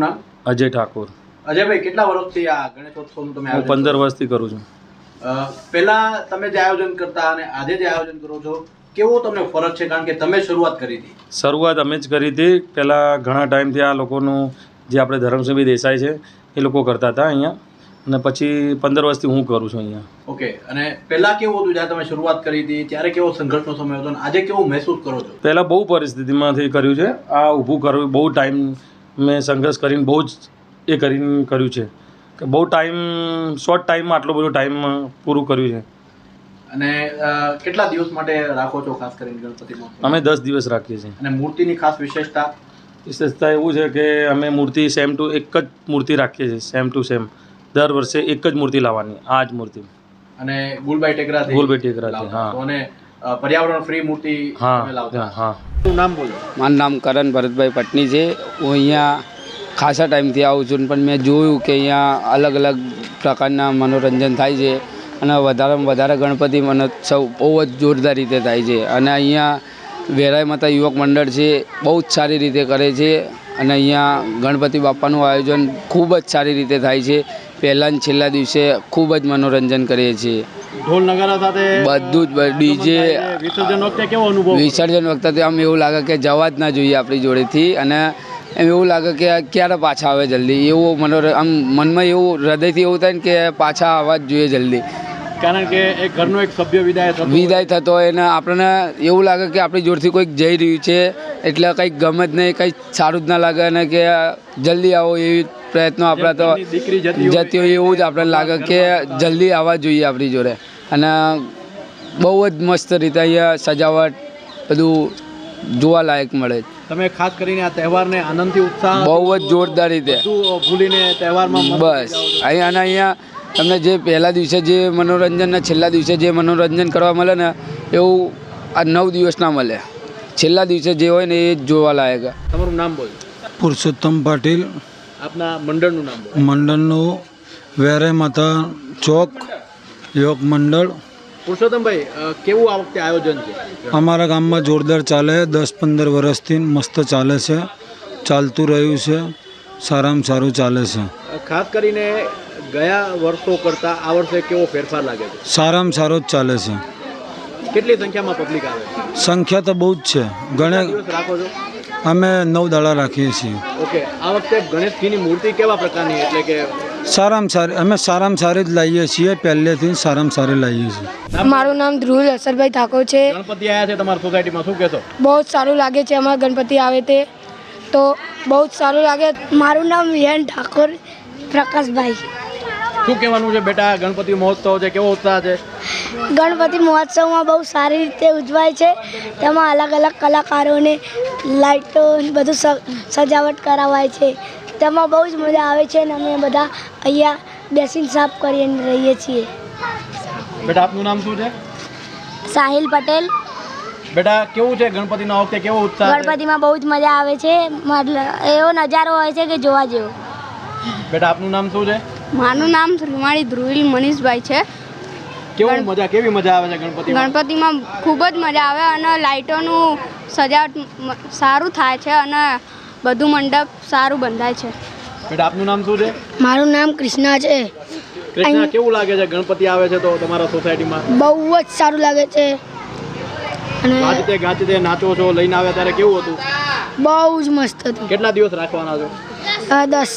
તમારું નામ? અજય ઠાકોર. અજયભાઈ કેટલા વર્ષથી આ ગણેશોત્સવનું તમે હું પંદર વર્ષથી કરું છું. પહેલા તમે જે આયોજન કરતા અને આજે જે આયોજન કરો છો કેવો તમને ફરક છે? કારણ કે તમે શરૂઆત કરી હતી. શરૂઆત અમે જ કરી હતી. પહેલાં ઘણા ટાઈમથી આ લોકોનું જે આપણે ધરમસિંહભાઈ દેસાઈ છે એ લોકો કરતા હતા અહીંયા. અને પછી પંદર વર્ષથી હું કરું છું અહીંયા. ઓકે અને પહેલા કેવું હતું જ્યારે તમે શરૂઆત કરી હતી? ત્યારે કેવો સંઘર્ષનો સમય હતો? અને આજે કેવું મહેસૂસ કરો છો? પહેલાં બહુ પરિસ્થિતિમાંથી કર્યું છે. આ ઊભું કરવું બહુ ટાઈમ મેં સંઘર્ષ કરીને બહુ જ એ કરીને કર્યું છે. કે બહુ ટાઈમ શોર્ટ ટાઈમમાં આટલો બધો ટાઈમ પૂરું કર્યું છે. અને કેટલા દિવસ માટે રાખો છો ખાસ કરીને ગણપતિ અમે દસ દિવસ રાખીએ છીએ. અને મૂર્તિની ખાસ વિશેષતા? વિશેષતા એવું છે કે અમે મૂર્તિ સેમ ટુ એક જ મૂર્તિ રાખીએ છીએ સેમ ટુ સેમ. દર વર્ષે એક જ મૂર્તિ લાવવાની આ જ મૂર્તિ. અને ગુલબાઈ ટેકરા ગુલબાઈ ટેકરાથી, હા. અને પર્યાવરણ ફ્રી મૂર્તિ હા હા નામ બોલો? મારું નામ કરણ ભરતભાઈ પટની છે. હું અહીંયા ખાસા ટાઈમથી આવું છું પણ મેં જોયું કે અહીંયા અલગ અલગ પ્રકારના મનોરંજન થાય છે અને વધારેમાં વધારે ગણપતિ મનોત્સવ બહુ જ જોરદાર રીતે થાય છે. અને અહીંયા વેરાઈ માતા યુવક મંડળ છે બહુ જ સારી રીતે કરે છે અને અહીંયા ગણપતિ બાપાનું આયોજન ખૂબ જ સારી રીતે થાય છે. પહેલાં છેલ્લા દિવસે ખૂબ જ મનોરંજન કરીએ છીએ. ઢોલ નગારા સાથે બધું જ ડીજે વિસર્જન વખતે કેવો અનુભવ વિસર્જન વખતે આમ એવું લાગે કે જવા જ ના જોઈએ આપણી જોડેથી અને એમ એવું લાગે કે ક્યારે પાછા આવે જલ્દી? એવું મનોર આમ મનમાં એવું હૃદયથી એવું થાય ને કે પાછા આવવા જ જોઈએ જલ્દી. કારણ કે એ ઘરનો એક સભ્ય વિદાય થતો વિદાય થતો હોય ને આપણને એવું લાગે કે આપણી જોડથી કોઈક જઈ રહ્યું છે એટલે કંઈક ગમે જ નહીં કંઈક સારું જ ના લાગે અને કે જલ્દી આવો એવી પ્રયત્નો આપણા તો જતી હોય, એવું જ આપણે લાગે કે જલ્દી આવવા જોઈએ આપણી જોડે. અને બહુ જ મસ્ત રીતે અહીંયા સજાવટ બધું જોવાલાયક મળે છે. તમે ખાસ કરીને આ તહેવારને આનંદથી ઉત્સાહ બહુ જ જોરદાર રીતે. ભૂલીને તહેવારમાં બસ. અહીંયા અને અહીંયા તમને જે પહેલા દિવસે જે મનોરંજનના છેલ્લા દિવસે જે મનોરંજન કરવા મળે ને એવું આ નવ દિવસ ના મળે. છેલ્લા દિવસે જે હોય ને એ જ જોવા લાયક. તમારું નામ બોલ. પુરુષોત્તમ પાટીલ. આપના મંડળનું નામ મંડળનું વેરે માતા ચોક યોગ મંડળ પુરુષોત્તમભાઈ કેવું આ વખતે આયોજન છે? અમારા ગામમાં જોરદાર ચાલે દસ પંદર વર્ષથી મસ્ત ચાલે છે. ચાલતું રહ્યું છે. સારામાં સારું ચાલે છે. ખાસ કરીને ગયા વર્ષો કરતાં આ વર્ષે કેવો ફેરફાર લાગે છે? સારામાં સારો જ ચાલે છે. કેટલી સંખ્યામાં પબ્લિક આવે છે? સંખ્યા તો બહુ જ છે. ગણે રાખો છો? અમે નવ દાડા રાખીએ છીએ. ઓકે આ વખતે ગણેશજીની મૂર્તિ કેવા પ્રકારની એટલે કે સારામાં સારી અમે સારામાં સારી જ લાવીએ છીએ. પહેલેથી સારામાં સારી લાવીએ છીએ. મારું નામ ધ્રુવ અસરભાઈ ઠાકોર છે. ગણપતિ આવ્યા છે તમારી સોસાયટીમાં શું કહેશો? બહુ જ સારું લાગે છે અમારા ગણપતિ આવે તે. તો બહુ જ સારું લાગે. મારું નામ વિહન ઠાકોર પ્રકાશભાઈ. શું કહેવાનું છે બેટા? ગણપતિ મહોત્સવ છે કેવો ઉત્સાહ છે? ગણપતિ મહોત્સવમાં બહુ સારી રીતે ઉજવાય છે. તેમાં અલગ અલગ કલાકારોને લાઇટો બધું સજાવટ કરાવાય છે. તેમાં બહુ જ મજા આવે છે અને અમે બધા અહીંયા બેસીને સાફ કરીને રહીએ છીએ. બેટા આપનું નામ શું છે? સાહિલ પટેલ. બેટા કેવું છે ગણપતિનો વખતે? કેવો ઉત્સાહ ગણપતિમાં બહુ જ મજા આવે છે. મતલબ એવો નજારો હોય છે કે જોવા જેવો. બેટા આપનું નામ શું છે? મારું નામ રૂમાળી ધ્રુવિલ મનીષભાઈ છે. કેવું મજા કેવી મજા આવે છે ગણપતિમાં? ગણપતિમાં ખૂબ જ મજા આવે અને લાઇટોનું સજાવટ સારું થાય છે અને બધું મંડપ સારું બંધાય છે. બેટા આપનું નામ શું છે? મારું નામ કૃષ્ણા છે. કૃષ્ણા કેવું લાગે છે? ગણપતિ આવે છે તો તમારા સોસાયટીમાં? બહુ જ સારું લાગે છે. અને ગાજતે ગાજતે નાચો છો લઈને આવ્યા ત્યારે કેવું હતું? બહુ જ મસ્ત હતું. કેટલા દિવસ રાખવાના છો? દસ.